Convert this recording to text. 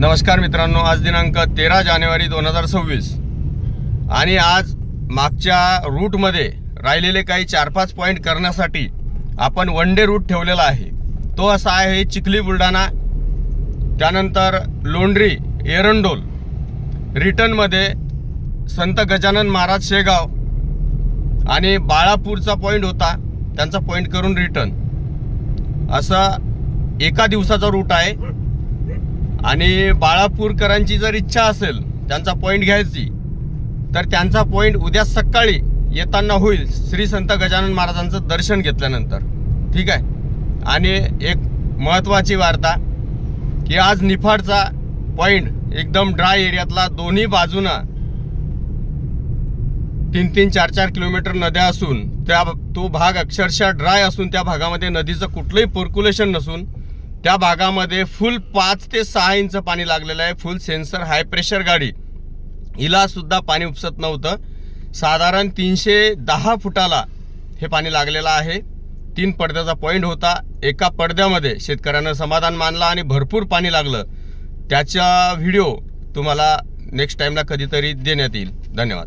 नमस्कार मित्रांनो आज दिनांक तेरा जानेवारी दोन हजार सव्वीस. आणि आज मागच्या रूटमध्ये राहिलेले काही चार पाच पॉईंट करण्यासाठी आपण वन डे रूट ठेवलेला आहे. तो असा आहे चिखली बुलढाणा त्यानंतर लोंढरी एरंडोल रिटर्नमध्ये संत गजानन महाराज शेगाव आणि बाळापूरचा पॉईंट होता त्यांचा पॉईंट करून रिटर्न असा एका दिवसाचा रूट आहे. आणि बाळापूरकरांची जर इच्छा असेल त्यांचा पॉईंट घ्यायची तर त्यांचा पॉईंट उद्या सकाळी येताना होईल श्री संत गजानन महाराजांचं दर्शन घेतल्यानंतर. ठीक आहे? आणि एक महत्त्वाची वार्ता की आज निफाडचा पॉईंट एकदम ड्राय एरियातला दोन्ही बाजूनं तीन तीन चार चार किलोमीटर नद्या असून त्या तो भाग अक्षरशः ड्राय असून त्या भागामध्ये नदीचं कुठलंही पर्क्युलेशन नसून त्या भागामध्ये फुल पाच ते सहा इंच पाणी लागलेलं आहे. फुल सेन्सर हाय प्रेशर गाडी. हिला सुद्धा पाणी उपसत नव्हतं. साधारण तीनशे दहा फुटाला हे पाणी लागलेलं आहे. तीन पडद्याचा पॉईंट होता. एका पडद्यामध्ये शेतकऱ्यानं समाधान मानलं आणि भरपूर पाणी लागलं. त्याचा व्हिडिओ तुम्हाला नेक्स्ट टाईमला कधीतरी देण्यात येईल. धन्यवाद.